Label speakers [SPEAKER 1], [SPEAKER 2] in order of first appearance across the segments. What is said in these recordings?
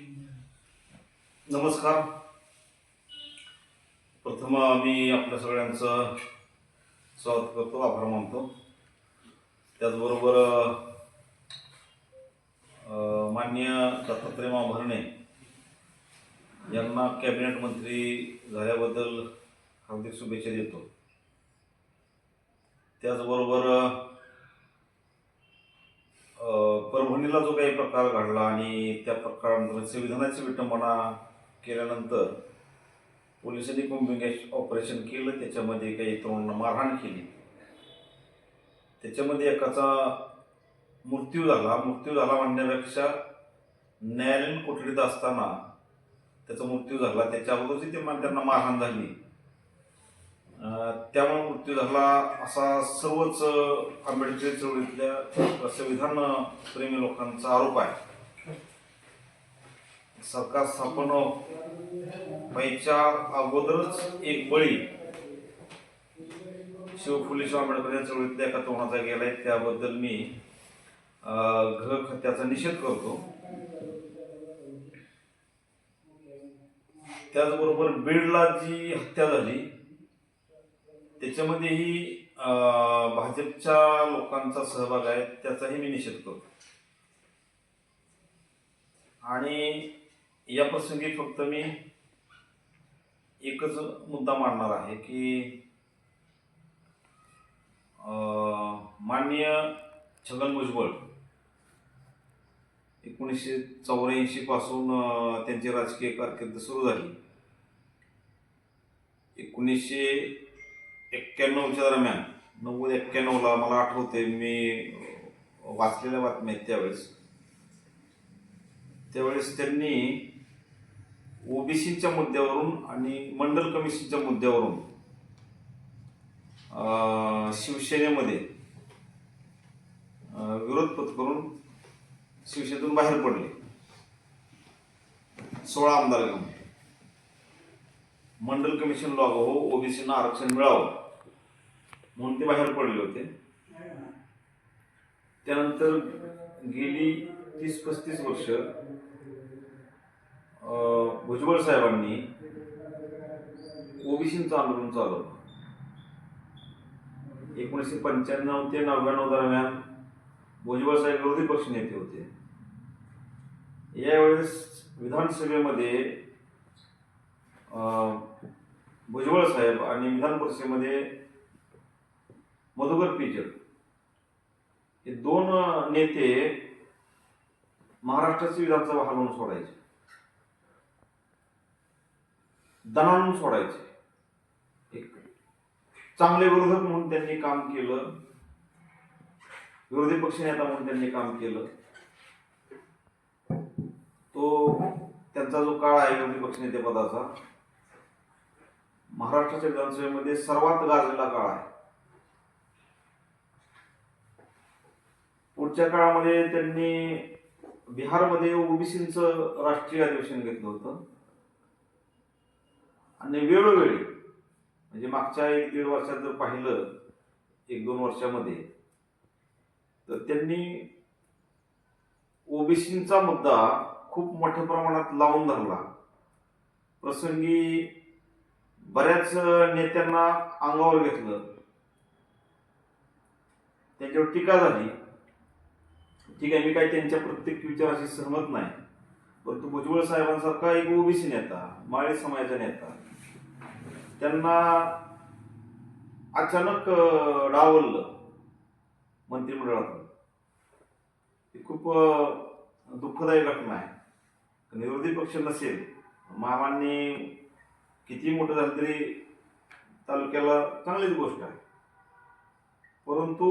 [SPEAKER 1] नमस्कार. प्रथम मी आपल्या सगळ्यांचं स्वागत करतो आभार मानतो. त्याचबरोबर मान्य माननीय दत्तात्रय मामा भरणे यांना कॅबिनेट मंत्री झाल्याबद्दल हार्दिक शुभेच्छा देतो. त्याचबरोबर परभणीला जो काही प्रकार घडला आणि त्या प्रकारानंतर संविधानाची विटंबना केल्यानंतर पोलिसांनी कुंभिंग ऑपरेशन केलं त्याच्यामध्ये काही तरुणांना मारहाण केली. त्याच्यामध्ये एकाचा मृत्यू झाला. मृत्यू झाला म्हणण्यापेक्षा न्यायालयीन कोठडीत असताना त्याचा मृत्यू झाला. त्याच्या अगोदरची ते त्यांना मारहाण झाली. त्यामुळे मृत्यू झाला असा सर्वच आंबेडकरी चळवळीतल्या संविधान प्रेमी लोकांचा आरोप आहे. सरकार स्थापन व्हायच्या अगोदरच एक बळी शिव आंबेडकर या चळवळीतल्या एका तोंडाचा गेलाय. त्याबद्दल मी गृह खात्याचा निषेध करतो. त्याचबरोबर बीडला जी हत्या झाली त्याच्यामध्येही अं, भाजपच्या लोकांचा सहभाग आहे त्याचाही मी निषेध करतो. आणि या प्रसंगी फक्त मी एकच मुद्दा मांडणार आहे की अं, माननीय छगन भुजबळ एकोणीसशे चौऱ्याऐंशी पासून त्यांची राजकीय कारकीर्द सुरू झाली. एकोणीसशे एक्क्याण्णवच्या दरम्यान नव्वद एक्क्याण्णवला मला आठवते मी वाचलेल्या बातम्या आहेत त्यावेळेस. त्यावेळेस त्यांनी ओबीसीच्या मुद्द्यावरून आणि मंडल कमिशनच्या मुद्द्यावरून शिवसेनेमध्ये विरोध पत्करून शिवसेनेतून बाहेर पडले. सोळा आमदार घेऊन. मंडल कमिशन लागू हो ओबीसीना आरक्षण मिळावं. म्हणून ते बाहेर पडले होते. त्यानंतर गेली तीस पस्तीस वर्ष भुजबळ साहेबांनी ओबीसीचं आंदोलन चालवलं. एकोणीसशे पंच्याण्णव ते नव्याण्णव दरम्यान भुजबळ साहेब विरोधी पक्ष नेते होते. यावेळेस विधानसभेमध्ये भुजबळ साहेब आणि विधान परिषदेमध्ये मधुकर पिचर हे दोन नेते महाराष्ट्राची विधानसभा हलवून सोडायचे. दणाणून सोडायचे. एक चांगले विरोधक म्हणून त्यांनी काम केलं. विरोधी पक्षनेता म्हणून त्यांनी काम केलं. तो त्यांचा जो काळ आहे विरोधी पक्षनेतेपदाचा महाराष्ट्राच्या विधानसभेमध्ये सर्वात गाजलेला काळ आहे. पुढच्या काळामध्ये त्यांनी बिहारमध्ये ओबीसीचं राष्ट्रीय अधिवेशन घेतलं होतं. आणि वेळोवेळी म्हणजे मागच्या एक दीड वर्षात जर पाहिलं एक दोन वर्षामध्ये तर त्यांनी ओबीसीचा मुद्दा खूप मोठ्या प्रमाणात लावून धरला. प्रसंगी बऱ्याच नेत्यांना अंगावर घेतलं. त्यांच्यावर टीका झाली. ठीक आहे मी काही त्यांच्या प्रत्येक विचाराशी सहमत नाही. परंतु भुजबळ साहेबांसारखा एक ओबीसी नेता माळे समाजाचा नेता त्यांना अचानक डावललं मंत्रिमंडळातून. ही खूप दुःखदायक दुःखदायी घटना आहे. कारण विरोधी पक्ष नसेल मामांनी किती मोठं झालं तरी तालुक्याला चांगलीच गोष्ट आहे. परंतु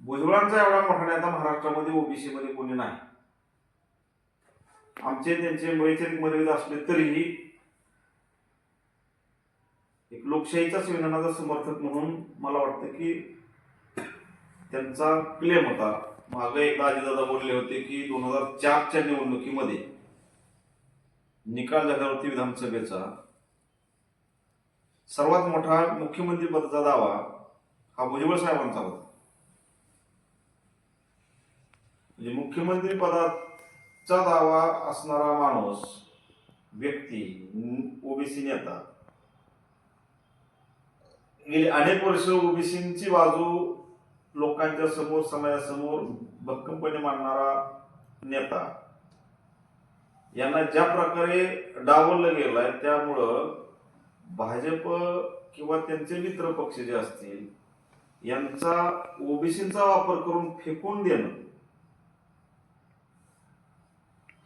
[SPEAKER 1] भुजबळांचा एवढा मोठा नेता महाराष्ट्रामध्ये ओबीसी मध्ये कोणी नाही. आमचे त्यांचे वैचारिक मतभेद असले तरीही एक लोकशाहीच्या संविधानाचा समर्थक म्हणून मला वाटतं की त्यांचा क्लेम होता. मागे एकदा आजीदादा बोलले होते की दोन हजार चारच्या निवडणुकीमध्ये निकाल झाल्यावरती विधानसभेचा सर्वात मोठा मुख्यमंत्री पदाचा दावा हा भुजबळ साहेबांचा होता. म्हणजे मुख्यमंत्री पदाचा दावा असणारा माणूस व्यक्ती ओबीसी नेता गेली अनेक वर्ष ओबीसीची बाजू लोकांच्या समोर समाजासमोर भक्कमपणे मांडणारा नेता यांना ज्या प्रकारे डावललं आहे त्यामुळं भाजप किंवा त्यांचे मित्र पक्ष जे असतील यांचा ओबीसीचा वापर करून फेकून देणं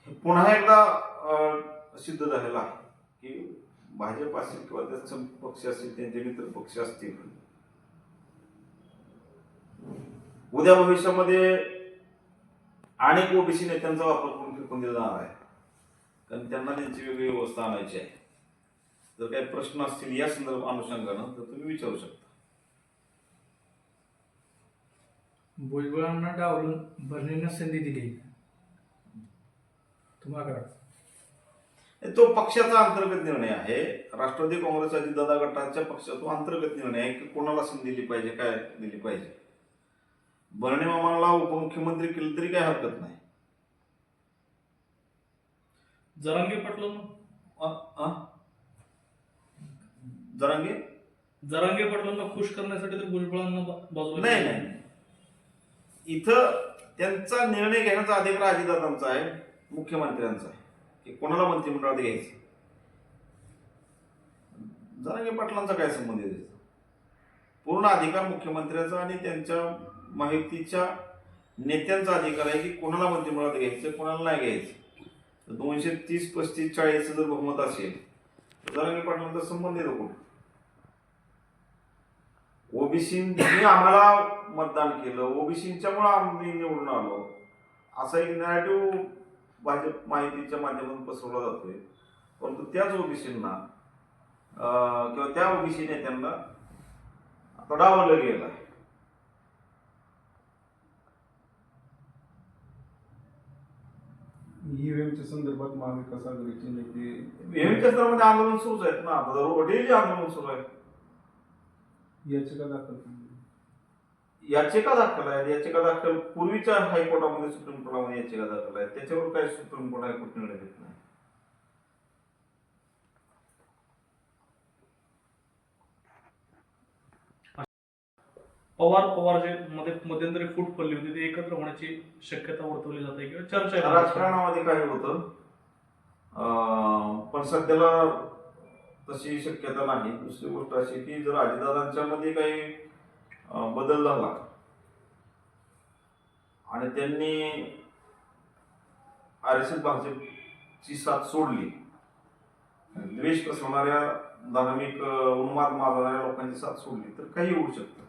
[SPEAKER 1] हे पुन्हा एकदा सिद्ध झालेलं आहे की भाजप असेल किंवा त्यांचे पक्ष असतील त्यांचे मित्र पक्ष असतील. उद्या भविष्यामध्ये अनेक ओबीसी नेत्यांचा वापर करून फेकून दिला जाणार आहे. कारण त्यांना त्यांची वेगळी व्यवस्था आणायची आहे. जर काही प्रश्न असतील या संदर्भ अनुषंगानं तर तुम्ही विचारू शकता.
[SPEAKER 2] भुजबळांना डावलून भरणीनं संधी दिली. तुम्हाला काय?
[SPEAKER 1] तो पक्षाचा अंतर्गत निर्णय आहे. राष्ट्रवादी काँग्रेस अजितदादा गटाच्या पक्षाचा अंतर्गत निर्णय आहे की कोणाला संधी दिली पाहिजे काय दिली पाहिजे? बर्णे मामाला उपमुख्यमंत्री केलं तरी काही हरकत नाही.
[SPEAKER 2] जरांगे
[SPEAKER 1] अ? जरांगे
[SPEAKER 2] जरांगे पाटलांना खुश करण्यासाठी तर भुजबळांना बाजूला
[SPEAKER 1] नाही. नाही इथं त्यांचा निर्णय घेण्याचा अधिकार अजितदादांचा आहे मुख्यमंत्र्यांचा आहे की कोणाला मंत्रिमंडळात घ्यायचं जरांगे पाटलांचा काय संबंध आहे? पूर्ण अधिकार मुख्यमंत्र्याचा आणि त्यांच्या माहितीच्या नेत्यांचा अधिकार आहे की कोणाला मंत्रिमंडळात घ्यायचं कोणाला नाही घ्यायचं तर दोनशे तीस पस्तीस चाळीस जर बहुमत असेल तर जरांगे पाटलांचा संबंध येतो कुठं ओबीसींनी आम्हाला मतदान केलं. ओबीसींच्यामुळे आम्ही निवडून आलो. असा एक नॅरेटिव्ह भाजप माहितीच्या माध्यमातून पसरवला जातोय. परंतु त्याच ओबीसींना किंवा त्या ओबीसी नेत्यांना आता डावललं गेलं आहे
[SPEAKER 3] ईव्हीएमच्या संदर्भात महाविकास आघाडीचे नेते
[SPEAKER 1] नेहमीच्या स्तरामध्ये आंदोलन सुरूच आहेत ना. आता डेली आंदोलन सुरू आहे.
[SPEAKER 3] याचिका दाखल
[SPEAKER 1] याचिका दाखल आहेत याचिका दाखल पूर्वीच्या हायकोर्टामध्ये सुप्रीम कोर्टामध्ये याचिका दाखल आहे. त्याच्यावर काही सुप्रीम कोर्ट हायकोर्ट निर्णय देत नाही.
[SPEAKER 2] पवार पवार जे मध्ये मध्यंतरी फूट पडली होती ते एकत्र होण्याची शक्यता वर्तवली जाते किंवा चर्चा
[SPEAKER 1] राजकारणामध्ये काय होतं? पण सध्याला तशी शक्यता नाही. दुसरी गोष्ट अशी की जर अजितदादांच्या मध्ये काही बदल झाला आणि त्यांनी आर एस एस भाजपची साथ सोडली द्वेष पसरवणाऱ्या धार्मिक उन्माद माजवणाऱ्या लोकांची साथ सोडली तर काही होऊ शकतं.